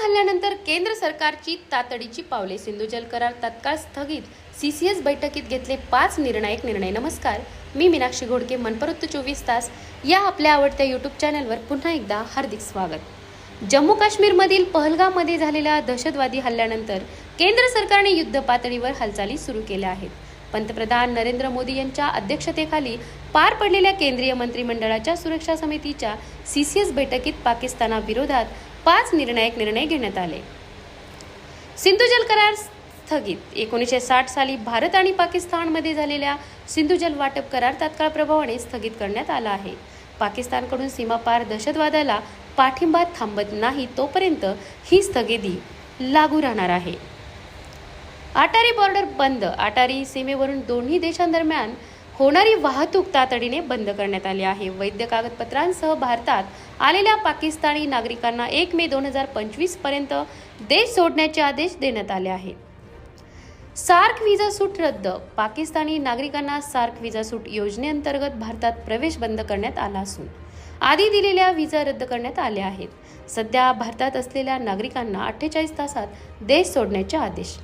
केंद्र सरकारची तातडीची पावले सिंधू जल करार तत्काळ स्थगित. सी सी एस बैठकीत घेतले पाच निर्णायक निर्णय. नमस्कार. मी मीनाक्षी घोडके मनपरुत्त चोवीस तास. या आपल्या आवडत्या यूट्यूब चॅनलवर पुन्हा एकदा हार्दिक स्वागत. जम्मू काश्मीरमधील पहलगाममध्ये झालेल्या दहशतवादी हल्ल्यानंतर केंद्र सरकारने युद्ध पातळीवर हालचाली सुरू केल्या आहेत. पंतप्रधान नरेंद्र मोदी यांच्या अध्यक्षतेखाली पार पडलेल्या केंद्रीय मंत्रिमंडळाच्या सुरक्षा समितीच्या सी सी एस बैठकीत पाकिस्तानाविरोधात पाच निर्णायक निर्णय घेण्यात आले. सिंधू जल करार स्थगित. एकोणीसशे साठ साली भारत आणि पाकिस्तानमध्ये झालेल्या सिंधू जल वाटप करार तात्काळ प्रभावाने स्थगित करण्यात आला आहे. पाकिस्तानकडून सीमापार दहशतवादाला पाठिंबा थांबत नाही तोपर्यंत ही स्थगिती लागू राहणार आहे. आटारी बॉर्डर बंद. आटारी सीमेवरून दोन्ही देशांदरम्यान होणारी वाहतूक तातडीने बंद करण्यात आली आहे. वैद्य कागदपत्रांसह भारतात आलेल्या पाकिस्तानी नागरिकांना एक मे दोन हजार पंचवीसपर्यंत देश सोडण्याचे आदेश देण्यात आले आहेत. सार्क व्हिजा सूट रद्द. पाकिस्तानी नागरिकांना सार्क व्हिजा सूट योजनेअंतर्गत भारतात प्रवेश बंद करण्यात आला असून आधी दिलेल्या व्हिजा रद्द करण्यात आल्या आहेत. सध्या भारतात असलेल्या नागरिकांना अठ्ठेचाळीस तासात देश सोडण्याचे आदेश.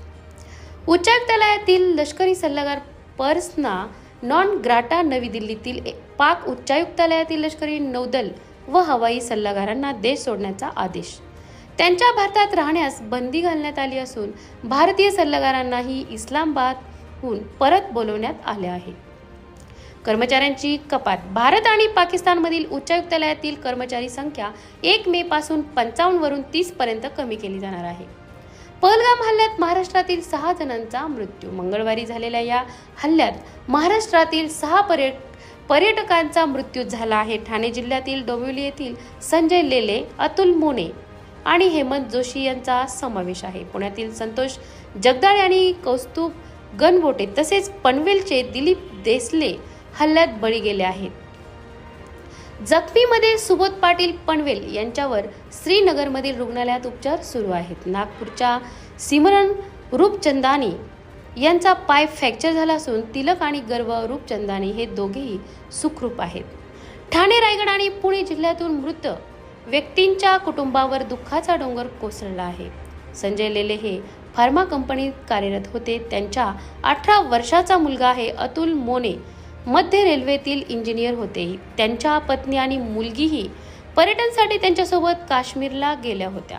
उच्चायुक्तालयातील लष्करी सल्लागार पर्सना नॉन ग्राटा नवी दिल्लीतील ए- पाक उच्चायुक्तालयातील लष्करी नौदल व हवाई सल्लागारांना देश सोडण्याचा आदेश. त्यांच्या भारतात राहण्यास बंदी घालण्यात आली असून भारतीय सल्लागारांनाही इस्लामाबादहून परत बोलवण्यात आले आहे. कर्मचाऱ्यांची कपात. भारत आणि पाकिस्तानमधील उच्चायुक्तालयातील कर्मचारी संख्या एक मे पासून पंचावन्न वरून तीस पर्यंत कमी केली जाणार आहे. पहलगाम हल्ल्यात महाराष्ट्रातील सहा जणांचा मृत्यू. मंगळवारी झालेल्या या हल्ल्यात महाराष्ट्रातील सहा पर्यट पर्यटकांचा मृत्यू झाला आहे. ठाणे जिल्ह्यातील डोंबिवली येथील संजय लेले अतुल मोने आणि हेमंत जोशी यांचा समावेश आहे. पुण्यातील संतोष जगदाळे आणि कौस्तुभ गणबोटे तसेच पनवेलचे दिलीप देसले हल्ल्यात बळी गेले आहेत. जखमीमध्ये सुबोध पाटील पनवेल यांच्यावर श्रीनगरमधील रुग्णालयात उपचार सुरू आहेत. नागपूरच्या सिमरन रूपचंदानी यांचा पाय फ्रॅक्चर झाला असून तिलक आणि गर्व रूपचंदानी हे दोघेही सुखरूप आहेत. ठाणे रायगड आणि पुणे जिल्ह्यातून मृत व्यक्तींच्या कुटुंबावर दुःखाचा डोंगर कोसळला आहे. संजय लेले हे फार्मा कंपनीत कार्यरत होते. त्यांच्या अठरा वर्षाचा मुलगा आहे अतुल मोने. मध्य रेल्वेतील इंजिनियर होते. त्यांच्या पत्नी आणि मुलगीही पर्यटनसाठी त्यांच्यासोबत काश्मीरला गेल्या होत्या.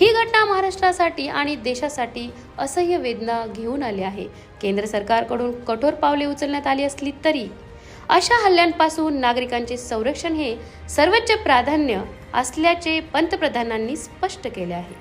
ही घटना महाराष्ट्रासाठी आणि देशासाठी असह्य वेदना घेऊन आली आहे. केंद्र सरकारकडून कठोर पावले उचलण्यात आली असली तरी अशा हल्ल्यांपासून नागरिकांचे संरक्षण हे सर्वोच्च प्राधान्य असल्याचे पंतप्रधानांनी स्पष्ट केले आहे.